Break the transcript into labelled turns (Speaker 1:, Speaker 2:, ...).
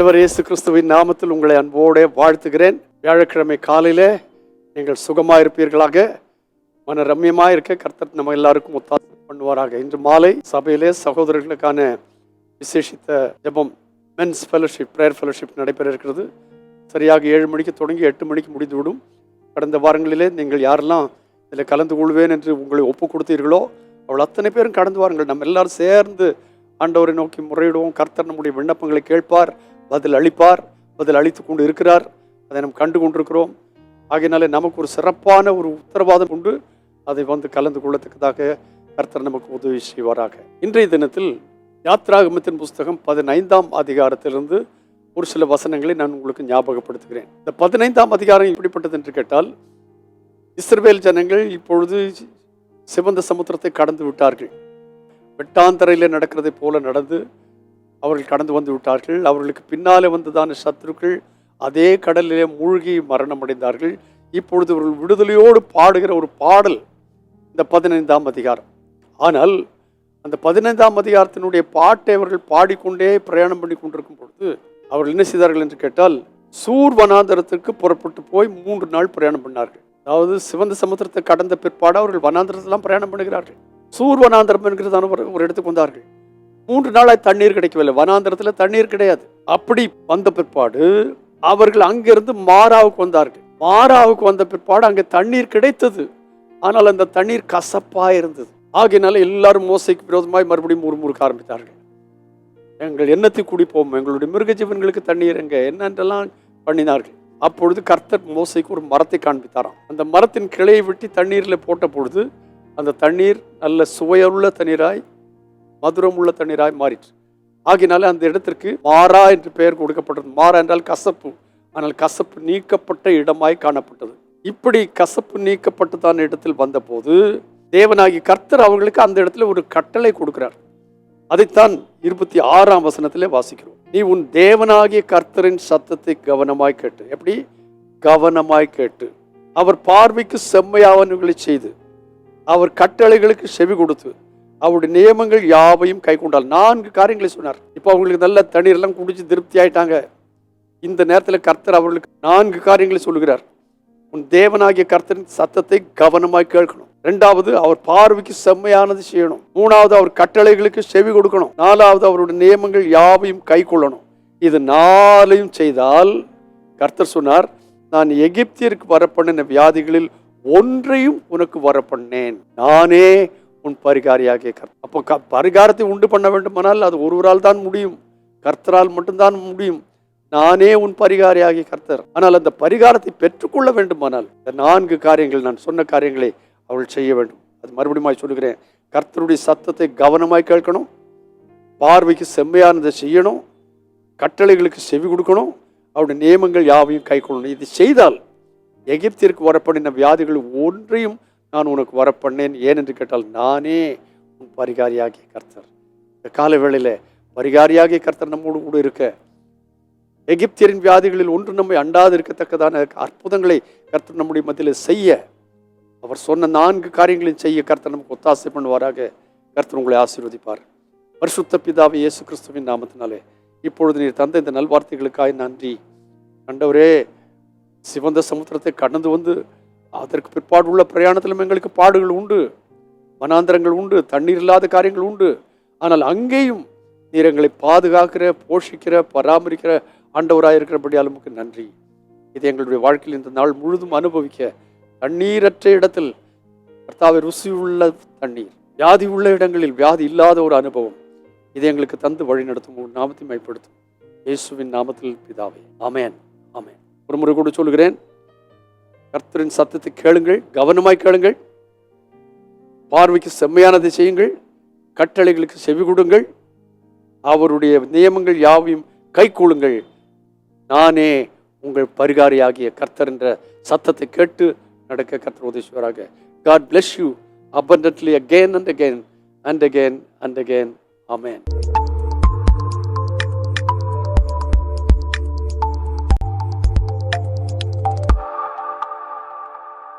Speaker 1: ஆண்டவர் இயேசு கிறிஸ்துவின் நாமத்தில் உங்களை அன்போடு வாழ்த்துகிறேன். வியாழக்கிழமை காலையிலே நீங்கள் சுகமாக இருப்பீர்களாக. மன ரம்யமாக இருக்க கர்த்தர் நம்ம எல்லாருக்கும் ஒத்தாசை பண்ணுவாராக. இன்று மாலை சபையிலே சகோதரர்களுக்கான விசேஷித்த ஜெபம் மென்ஸ் ஃபெலோஷிப் ப்ரேயர் ஃபெலோஷிப் நடைபெற இருக்கிறது. சரியாக ஏழு மணிக்கு தொடங்கி எட்டு மணிக்கு முடிந்துவிடும். கடந்த வாரங்களிலே நீங்கள் யாரெல்லாம் இதில் கலந்து கொள்வேன் என்று உங்களை ஒப்பு கொடுத்தீர்களோ அவள் அத்தனை பேரும் கடந்து வாருங்கள். நம்ம எல்லாரும் சேர்ந்து ஆண்டவரை நோக்கி முறையிடுவோம். கர்த்தர் நம்முடைய விண்ணப்பங்களை கேட்பார். பதில் அளிப்பார் பதில் அளித்து கொண்டு இருக்கிறார் அதை நாம் கண்டு கொண்டிருக்கிறோம். ஆகையினாலே நமக்கு ஒரு சிறப்பான ஒரு உத்தரவாதம் உண்டு. அதை வந்து கலந்து கொள்ளத்தக்கதாக கர்த்தர் நமக்கு உதவி செய்வாராக. இன்றைய தினத்தில் யாத்ராகமத்தின் புஸ்தகம் பதினைந்தாம் அதிகாரத்திலிருந்து ஒரு சில வசனங்களை நான் உங்களுக்கு ஞாபகப்படுத்துகிறேன். இந்த பதினைந்தாம் அதிகாரம் எப்படிப்பட்டது என்று கேட்டால் இஸ்ரவேல் ஜனங்கள் இப்பொழுது சிவந்த சமுத்திரத்தை கடந்து விட்டார்கள். வெட்டாந்தரையில் நடக்கிறதை போல நடந்து அவர்கள் கடந்து வந்து விட்டார்கள். அவர்களுக்கு பின்னாலே வந்ததான சத்துருக்கள் அதே கடலிலே மூழ்கி மரணம் அடைந்தார்கள் இப்பொழுது அவர்கள் விடுதலையோடு பாடுகிற ஒரு பாடல் இந்த பதினைந்தாம் அதிகாரம். ஆனால் அந்த பதினைந்தாம் அதிகாரத்தினுடைய பாட்டை அவர்கள் பாடிக்கொண்டே பிரயாணம் பண்ணி கொண்டிருக்கும் பொழுது அவர்கள் என்ன செய்தார்கள் என்று கேட்டால் சூர் வனாந்தரத்திற்கு புறப்பட்டு போய் மூன்று நாள் பிரயாணம் பண்ணார்கள். அதாவது சிவந்த சமுத்திரத்தை கடந்த பிற்பாடு அவர்கள் வனாந்தரத்தெல்லாம் பிரயாணம் பண்ணுகிறார்கள். சூர் வனாந்தரம் என்கிறதான ஒரு ஒரு இடத்துக்கு வந்தார்கள். மூன்று நாளாக தண்ணீர் கிடைக்கவில்லை. வனாந்திரத்தில் தண்ணீர் கிடையாது. அப்படி வந்த பிற்பாடு அவர்கள் அங்கிருந்து மாறாவுக்கு வந்தார்கள். மாறாவுக்கு வந்த பிற்பாடு அங்கே தண்ணீர் கிடைத்தது. ஆனால் அந்த தண்ணீர் கசப்பாக இருந்தது. ஆகையினால எல்லாரும் மோசைக்கு விரோதமாய் மறுபடியும் முறுமுறுக்க ஆரம்பித்தார்கள். எங்கள் எண்ணத்தை குடிப்போம். எங்களுடைய மிருக ஜீவன்களுக்கு தண்ணீர் எங்க? என்னென்றெல்லாம் பண்ணினார்கள்? அப்பொழுது கர்த்தர் மோசைக்கு ஒரு மரத்தை காண்பித்தாராம். அந்த மரத்தின் கிளையை வெட்டி தண்ணீரில் போட்ட பொழுது அந்த தண்ணீர் நல்ல சுவையுள்ள தண்ணீராய் மதுரம் உள்ள தண்ணீராய் மாறிற்று. ஆகினால அந்த இடத்திற்கு மாறா என்று பெயர் கொடுக்கப்பட்டது. மாறா என்றால் கசப்பு. ஆனால் கசப்பு நீக்கப்பட்ட இடமாய் காணப்பட்டது. இப்படி கசப்பு நீக்கப்பட்டதான இடத்தில் வந்தபோது தேவனாகி கர்த்தர் அவர்களுக்கு அந்த இடத்துல ஒரு கட்டளை கொடுக்கிறார். அதைத்தான் இருபத்தி ஆறாம் வசனத்திலே வாசிக்கிறோம். நீ உன் தேவனாகிய கர்த்தரின் சத்தத்தை கவனமாய் கேட்டு. எப்படி? கவனமாய் கேட்டு. அவர் பார்வைக்கு செம்மையாவன்களை செய்து அவர் கட்டளைகளுக்கு செவி கொடுத்து அவருடைய நியமங்கள் யாவையும் கை கொண்டால். நான்கு காரியங்களை சொன்னார். இப்போ அவங்களுக்கு நல்ல தண்ணீரெல்லாம் குடிச்சு திருப்தி ஆயிட்டாங்க. இந்த நேரத்தில் கர்த்தர் அவர்களுக்கு நான்கு காரியங்களை சொல்லுகிறார். உன் தேவனாகிய கர்த்தரின் சத்தத்தை கவனமாய் கேட்கணும். ரெண்டாவது அவர் பார்வைக்கு செம்மையானது செய்யணும். மூணாவது அவர் கட்டளைகளுக்கு செவி கொடுக்கணும். நாலாவது அவருடைய நியமங்கள் யாவையும் கை கொள்ளணும். இது நாளையும் செய்தால் கர்த்தர் சொன்னார் நான் எகிப்தியருக்கு வரப்பண்ணின வியாதிகளில் ஒன்றையும் உனக்கு வரப்பண்ணேன் நானே உன் பரிகாரியாகிய கர்த்தர். அப்போ க பரிகாரத்தை உண்டு பண்ண வேண்டுமானால் அது ஒருவரால் தான் முடியும். கர்த்தரால் மட்டும்தான் முடியும். நானே உன் பரிகாரியாகிய கர்த்தர். ஆனால் அந்த பரிகாரத்தை பெற்றுக்கொள்ள வேண்டுமானால் இந்த நான்கு காரியங்கள் நான் சொன்ன காரியங்களை அவள் செய்ய வேண்டும். அது மறுபடியும் சொல்லுகிறேன். கர்த்தருடைய சத்தத்தை கவனமாய் கேட்கணும். பார்வைக்கு செம்மையானதை செய்யணும். கட்டளைகளுக்கு செவி கொடுக்கணும். அவருடைய நியமங்கள் யாவையும் கை கொள்ளணும். இது செய்தால் எகிப்திற்கு வரப்படின வியாதிகள் ஒன்றையும் நான் உனக்கு வரப்பண்ணேன். ஏனென்று கேட்டால் நானே உன் பரிகாரியாகிய கர்த்தர். இந்த கால வேளையில் பரிகாரியாகிய கர்த்தர் நம்மோடு கூட இருக்க. எகிப்தியரின் வியாதிகளில் ஒன்று நம்மை அண்டாது இருக்கத்தக்கதான அற்புதங்களை கர்த்தர் நம்முடைய மத்தியில் செய்ய. அவர் சொன்ன நான்கு காரியங்களையும் செய்ய கர்த்தர் நமக்கு ஒத்தாசை பண்ணுவாராக. கர்த்தர் உங்களை ஆசீர்வதிப்பார். பரிசுத்த பிதாவை இயேசு கிறிஸ்துவின் நாமத்தினாலே இப்பொழுது நீர் தந்த இந்த நல்வார்த்தைகளுக்காய் நன்றி. கண்டவரே சிவந்த சமுத்திரத்தை கடந்து வந்து அதற்கு பிற்பாடு உள்ள பிரயாணத்திலும் எங்களுக்கு பாடுகள் உண்டு மனாந்திரங்கள் உண்டு தண்ணீர் இல்லாத காரியங்கள் உண்டு. ஆனால் அங்கேயும் நீர் எங்களை பாதுகாக்கிற போஷிக்கிற பராமரிக்கிற ஆண்டவராக இருக்கிறபடியால் உமக்கு நன்றி. இது எங்களுடைய வாழ்க்கையில் இந்த நாள் முழுதும் அனுபவிக்க தண்ணீரற்ற இடத்தில் கர்த்தாவை ருசி உள்ள தண்ணீர் வியாதி உள்ள இடங்களில் வியாதி இல்லாத ஒரு அனுபவம் இது எங்களுக்கு தந்து வழி நடத்தும். ஒரு நாமத்தை மைப்படுத்தும் இயேசுவின் நாமத்தில் பிதாவே. அமேன் அமேன் ஒரு முறை கூட சொல்கிறேன் கர்த்தரின் சத்தத்தை கேளுங்கள் கவனமாய் கேளுங்கள். பார்வைக்கு செம்மையானதை செய்யுங்கள். கட்டளைகளுக்கு செவி கொடுங்கள். அவருடைய நியமங்கள் யாவையும் கை கூழுங்கள். நானே உங்கள் பரிகாரியாகிய கர்த்தர் என்ற சத்தத்தை கேட்டு நடக்க கர்த்தர் உதவிசுவராக God bless you abundantly again and again and again and again. Amen.